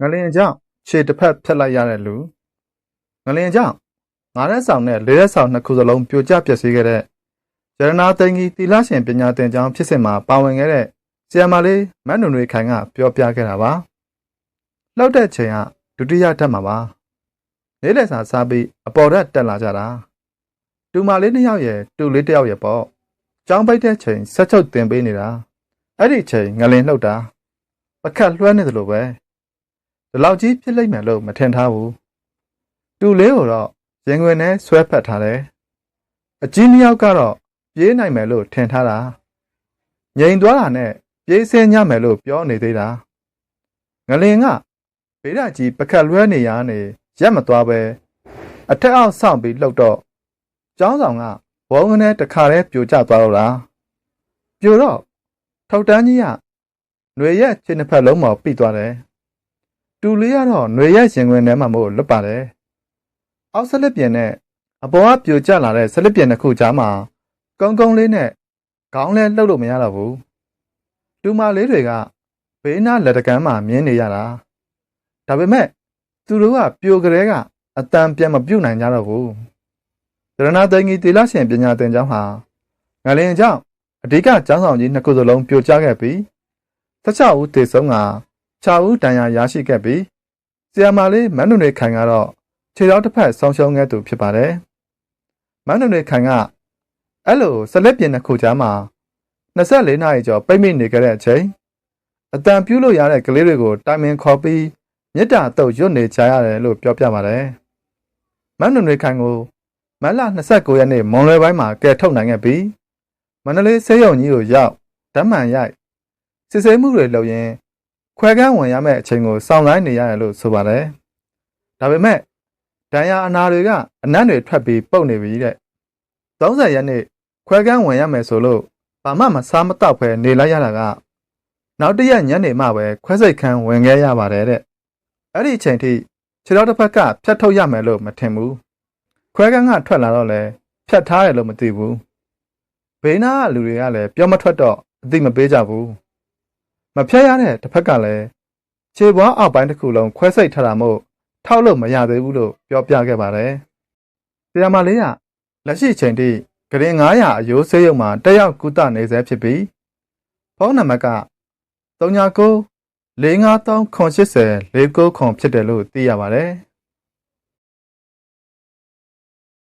ငလင်ကြောင့်ခြေတစ်ဖက်ဖြတ်လိုက်ရတဲ့လူငလင်ကြောင့်ငါးရက်ဆောင်နဲ့လေးရက်ဆောင်နှစ်ခုစလုံးပြိုကျပျက်စီးခဲ့တဲ့ရတနာသိန်းကြီးတီလာရှင်ပညာသင်ကျောင်းဖြစ်စဉ်မှာပါဝင်ခဲ့တဲ့ဆီယမ်မာလေးမတ်နုံတွေခိုင်ကပြောပြခဲ့တာပါလှုပ်တဲ့ချိန်ကဒုတိယဓာတ်မှာပါလေးလက်စာစားပြီးအပေါ်ဓာတ်တက်လာကြတာတူမလေးနှစ်ယောက်ရဲ့တူလေးတစ်ယောက်ရဲ့ပေါ့ကျောင်းပိတ်တဲ့ချိန်ဆက်ချုပ်တင်ပေးနေတာအဲ့ဒီချိန်ငလင်လှုပ်တာပကတ်လွှဲနေသလိုပဲ ဒီလောက်ကြီးဖြစ်လိမ့်မယ်လို့မထင်ထားဘူးတူလေးကိုတော့ရင်ခွင်နဲ့ဆွဲဖက်ထားတယ်အကြီးနှစ်ယောက်ကတော့ပြေးနိုင်မယ်လို့ထင်ထားတာငြိမ်သွားတာနဲ့ပြေးဆင်းညမယ်လို့ပြောနေသေးတာငလင်ကဘေးဒကြီးပကတ်လွှဲနေရနေရက်မသွားပဲအထက်အောက်ဆောင့်ပြီးလှုပ်တော့ကျောင်းဆောင်ကဘုံကနေတခါတည်းပြိုကျသွားတော့တာပြိုတော့ထောက်တန်းကြီးကຫນွေရက်ခြေနှစ်ဖက်လုံးပေါ်ပိသွားတယ် တူလေးကတော့ຫນွေရက်ရင်ခွင်ထဲမှာမို့လွတ်ပါတယ်။အောက်ဆက်လက်ပြင်နဲ့အပေါ်ကပြိုကျလာတဲ့ဆက်လက်ပြင်တစ်ခုကြားမှာကုန်းကုန်းလေးနဲ့ခေါင်းလဲလှုပ်လို့မရတော့ဘူး။တူမလေးတွေကဘေးနားလက်တကမ်းမှာမြင်းနေရတာ။ဒါပေမဲ့သူတို့ကပြိုကလေးကအတန်ပြန်မပြုတ်နိုင်ကြတော့ဘူး။ဒရနာသိငီတီလာရှင်ပညာသင်ကျောင်းဟာငလင်ကျောင်းအဓိကကျောင်းဆောင်ကြီးနှစ်ခုစလုံးပြိုကျခဲ့ပြီး16ဦးသေဆုံးက 6ဦးတန်ရာရရှိခဲ့ပြီးဆီယမာလေးမန်းနုနေခိုင်ကတော့ခြေထောက်တစ်ဖက်ဆုံးရှုံးခဲ့သူဖြစ်ပါတယ်။မန်းနုနေခိုင်ကအဲ့လိုဆက်လက်ပြင်တစ်ခုကြားမှာ24နာရီကျော်ပိတ်မိနေကြတဲ့အချိန်အတန်ပြူးလို့ရတဲ့ကလေးတွေကိုတိုင်ပင်ခေါ်ပြီးမြစ်တာတုပ်ရွတ်နေကြရတယ်လို့ပြောပြပါတယ်။မန်းနုနေခိုင်ကိုမတ်လ29ရက်နေ့မွန်လွယ်ပိုင်းမှာကယ်ထုတ်နိုင်ခဲ့ပြီးမန္တလေးဆေးရုံကြီးကိုရောက်ဓာတ်မှန်ရိုက်စစ်ဆေးမှုတွေလုပ်ရင်း ခွဲကန်းဝင်ရမယ့်အချိန်ကိုစောင့်လိုက်နေရတယ်လို့ဆိုပါတယ်။ဒါပေမဲ့ဒဏ်ရာအနာတွေကအနံ့တွေထွက်ပြီးပုတ်နေပြီတဲ့။30ရက်နေ့ခွဲကန်းဝင်ရမယ်ဆိုလို့ဘာမှမစားမတော့ဖဲနေလိုက်ရတာကနောက်တစ်ရက်ညနေမှပဲခွဲစိတ်ခန်းဝင်ခဲ့ရပါတယ်တဲ့။အဲ့ဒီအချိန်ထိခြေတော်တစ်ဖက်ကဖြတ်ထုတ်ရမယ်လို့မထင်ဘူး။ခွဲကန်းကထွက်လာတော့လဲဖြတ်ထားတယ်လို့မသိဘူး။ဘေးနားကလူတွေကလည်းပြောမထွက်တော့အသိမပေးကြဘူး။ မဖြတ်ရတဲ့တစ်ဖက်ကလည်းခြေပွားအောက်ပိုင်းတစ်ခုလုံးခွဲစိတ်ထားတာမို့ထောက်လို့မရသေးဘူးလို့ပြောပြခဲ့ပါတယ်။ဆီယမလေးကလက်ရှိချိန်ထိဂရင်900အယိုးဆေးရုံမှာတက်ရောက်ကုသနေဆဲဖြစ်ပြီးဖုန်းနံပါတ်က39 453 80 49ဖြစ်တယ်လို့သိရပါတယ်။